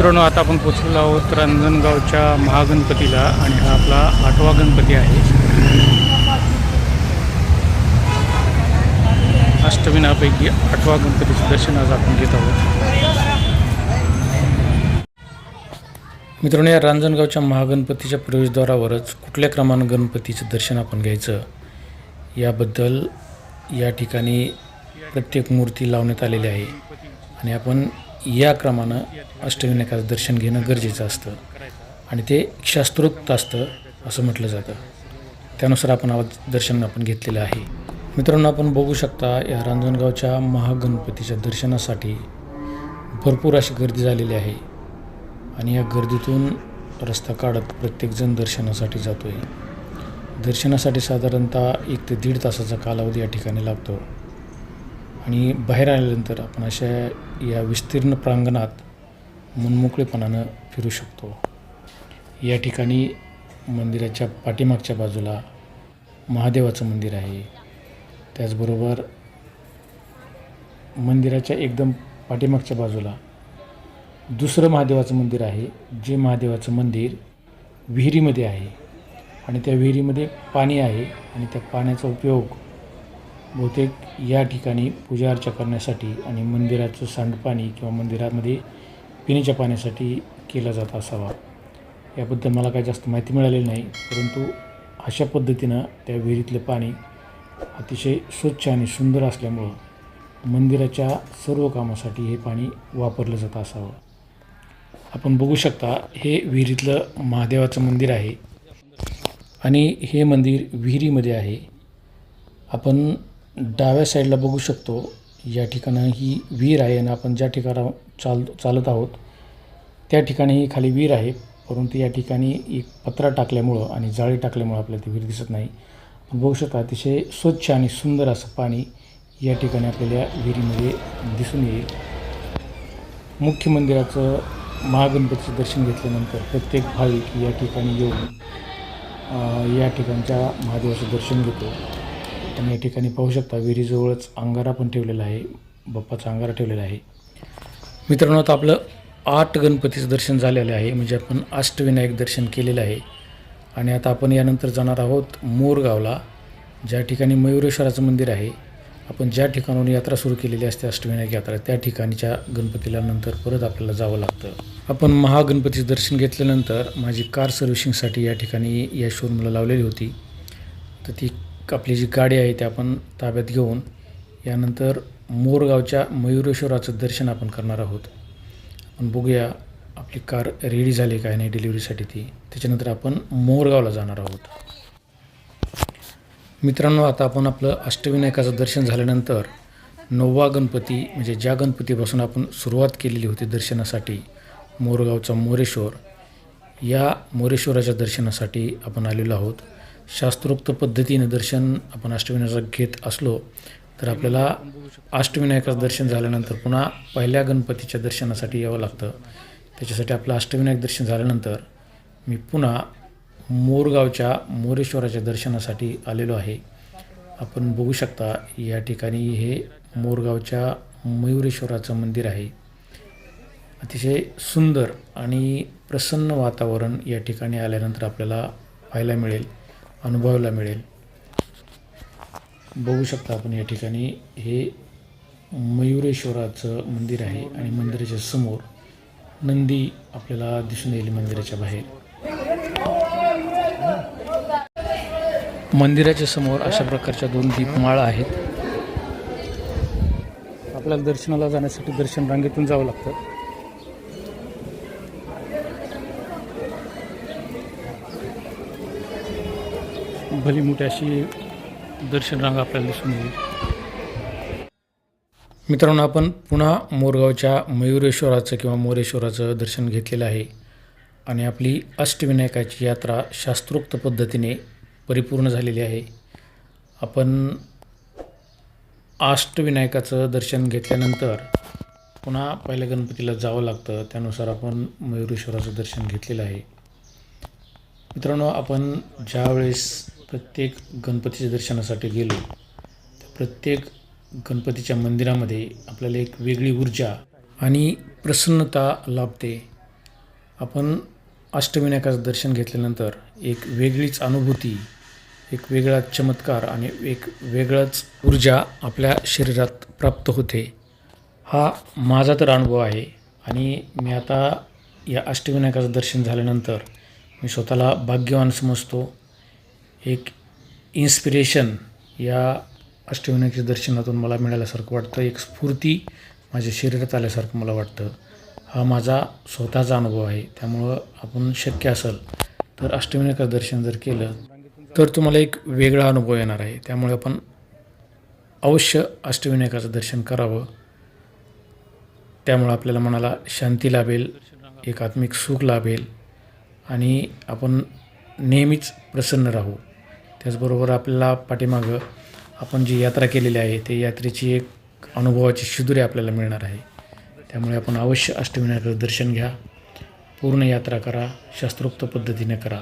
मित्रांनो आता आपण पोचलेलो आहोत रांजणगावच्या महागणपतीला आणि हा आपला आठवा गणपती आहे. अष्टविनापैकी आठवा गणपतीचं दर्शन आज आपण घेत आहोत. मित्रांनो या रांजणगावच्या महागणपतीच्या प्रवेशद्वारावरच कुठल्या क्रमानं गणपतीचं दर्शन आपण घ्यायचं? याबद्दल या ठिकाणी प्रत्येक मूर्ती लावण्यात आलेली आहे. आणि आपण या क्रमानं अष्टविनायकाचं दर्शन घेणं गरजेचं असतं. आणि ते शास्त्रोक्त असतं असं म्हटलं जातं. त्यानुसार आपण आवाज दर्शन आपण घेतलेलं आहे. मित्रांनो आपण बघू शकता या रांजणगावच्या महागणपतीच्या दर्शनासाठी भरपूर अशी गर्दी झालेली आहे. आणि या गर्दीतून रस्ता काढत प्रत्येकजण दर्शनासाठी जातो आहे दर्शनासाठी साधारणतः एक ते दीड तासाचा कालावधी या ठिकाणी लागतो. आणि बाहेर आल्यानंतर आपण अशा या विस्तीर्ण प्रांगणात मनमोकळेपणानं फिरू शकतो. या ठिकाणी मंदिराच्या पाठीमागच्या बाजूला महादेवाचं मंदिर आहे. त्याचबरोबर मंदिराच्या एकदम पाठीमागच्या बाजूला दुसरं महादेवाचं मंदिर आहे जे महादेवाचं मंदिर विहिरीमध्ये आहे. आणि त्या विहिरीमध्ये पाणी आहे आणि त्या पाण्याचा उपयोग बहुतेक या ठिकाणी पूजा अर्चा करण्यासाठी आणि मंदिराचं सांडपाणी किंवा मंदिरामध्ये पिण्याच्या पाण्यासाठी केला जात असावा. याबद्दल मला काही जास्त माहिती मिळालेली नाही परंतु अशा पद्धतीनं त्या विहिरीतलं पाणी अतिशय स्वच्छ आणि सुंदर असल्यामुळं मंदिराच्या सर्व कामासाठी हे पाणी वापरलं जात असावं. आपण बघू शकता हे विहिरीतलं महादेवाचं मंदिर आहे आणि हे मंदिर विहिरीमध्ये आहे. आपण डाव्या साईडला बघू शकतो. या ठिकाणं ही विहीर आहे आणि आपण ज्या ठिकाणा चाल चालत आहोत त्या ठिकाणी ही खाली विहीर आहे. परंतु या ठिकाणी एक पत्रा टाकल्यामुळं आणि जाळी टाकल्यामुळं आपल्याला ती विहीर दिसत नाही. आपण बघू शकता अतिशय स्वच्छ आणि सुंदर असं पाणी या ठिकाणी आपल्याला विहिरीमध्ये दिसून येईल. मुख्य मंदिराचं महागणपतीचं दर्शन घेतल्यानंतर प्रत्येक भाविक या ठिकाणी येऊन या ठिकाणच्या महादेवाचं दर्शन घेतो. आणि या ठिकाणी पाहू शकता विहिरीजवळच अंगारा पण ठेवलेला आहे बाप्पाचा अंगारा ठेवलेला आहे. मित्रांनो आता आपलं आठ गणपतीचं दर्शन झालेलं आहे म्हणजे आपण अष्टविनायक दर्शन केलेलं आहे. आणि आता आपण यानंतर जाणार आहोत मोरगावला ज्या ठिकाणी मयुरेश्वराचं मंदिर आहे. आपण ज्या ठिकाणाहून यात्रा सुरू केलेली असते अष्टविनायक यात्रा त्या ठिकाणीच्या गणपतीला नंतर परत आपल्याला जावं लागतं. आपण महागणपतीचं दर्शन घेतल्यानंतर माझी कार सर्व्हिसिंगसाठी या ठिकाणी या शोरूमला लावलेली होती. तर ती आपली जी गाडी आहे ती आपण ताब्यात घेऊन यानंतर मोरगावच्या मयुरेश्वराचं दर्शन आपण करणार आहोत. आपण बघूया आपली कार रेडी झाली काय नाही डिलिव्हरीसाठी ती. त्याच्यानंतर आपण मोरगावला जाणार आहोत. मित्रांनो आता आपण आपलं अष्टविनायकाचं दर्शन झाल्यानंतर नववा गणपती म्हणजे ज्या गणपतीपासून आपण सुरुवात केलेली होती दर्शनासाठी मोरगावचा मोरेश्वर या मोरेश्वराच्या दर्शनासाठी आपण आलेलो आहोत. शास्त्रोक्त पद्धतीने दर्शन आपण अष्टविनायकाचं घेत असलो तर आपल्याला अष्टविनायकाचं दर्शन झाल्यानंतर पुन्हा पहिल्या गणपतीच्या दर्शनासाठी यावं लागतं. त्याच्यासाठी आपलं अष्टविनायक दर्शन झाल्यानंतर मी पुन्हा मोरगावच्या मोरेश्वराच्या दर्शनासाठी आलेलो आहे. आपण बघू शकता या ठिकाणी हे मोरगावच्या मयुरेश्वराचं मंदिर आहे. अतिशय सुंदर आणि प्रसन्न वातावरण या ठिकाणी आल्यानंतर आपल्याला पाहायला मिळेल. अनुभवायला मिळेल. बघू शकता आपण या ठिकाणी हे मयुरेश्वराचं मंदिर आहे आणि मंदिराच्या समोर नंदी आपल्याला दिसून येईल मंदिराच्या बाहेर. मंदिराच्या समोर अशा प्रकारच्या दोन दीपमाळा आहेत. आपल्याला दर्शनाला जाण्यासाठी दर्शन रांगेतून जावं लागतं. भली मोठी अशी दर्शन रांग आपल्याला दिसून येईल. मित्रांनो आपण पुन्हा मोरगावच्या मयुरेश्वराचं किंवा मोरेश्वराचं दर्शन घेतलेलं आहे आणि आपली अष्टविनायकाची यात्रा शास्त्रोक्त पद्धतीने परिपूर्ण झालेली आहे. आपण अष्टविनायकाचं दर्शन घेतल्यानंतर पुन्हा पहिल्या गणपतीला जावं लागतं त्यानुसार आपण मयुरेश्वराचं दर्शन घेतलेलं आहे. मित्रांनो आपण ज्यावेळेस प्रत्येक गणपतीच्या दर्शनासाठी गेलो तर प्रत्येक गणपतीच्या मंदिरामध्ये आपल्याला एक वेगळी ऊर्जा आणि प्रसन्नता लाभते. आपण अष्टविनायकाचं दर्शन घेतल्यानंतर एक वेगळीच अनुभूती एक वेगळा चमत्कार आणि एक वेगळंच ऊर्जा आपल्या शरीरात प्राप्त होते. हा माझा तर अनुभव आहे आणि मी आता या अष्टविनायकाचं दर्शन झाल्यानंतर मी स्वतःला भाग्यवान समजतो. एक इन्स्पिरेशन या अष्टविनायकाच्या दर्शनातून मला मिळाल्यासारखं वाटतं. एक स्फूर्ती माझ्या शरीरात आल्यासारखं मला वाटतं. हा माझा स्वतःचा अनुभव आहे. त्यामुळं आपण शक्य असेल तर अष्टविनायकाचं दर्शन जर केलं तर तुम्हाला एक वेगळा अनुभव येणार आहे. त्यामुळे आपण अवश्य अष्टविनायकाचं दर्शन करावं. त्यामुळं आपल्याला मनाला शांती लाभेल एक आत्मिक सुख लाभेल आणि आपण नेहमीच प्रसन्न राहू. त्याचबरोबर आपल्याला पाठीमागं आपण जी यात्रा केलेली आहे ते यात्रेची एक अनुभवाची शिदुरी आपल्याला मिळणार आहे. त्यामुळे आपण अवश्य अष्टविनायकाचं दर्शन घ्या. पूर्ण यात्रा करा शास्त्रोक्त पद्धतीने करा.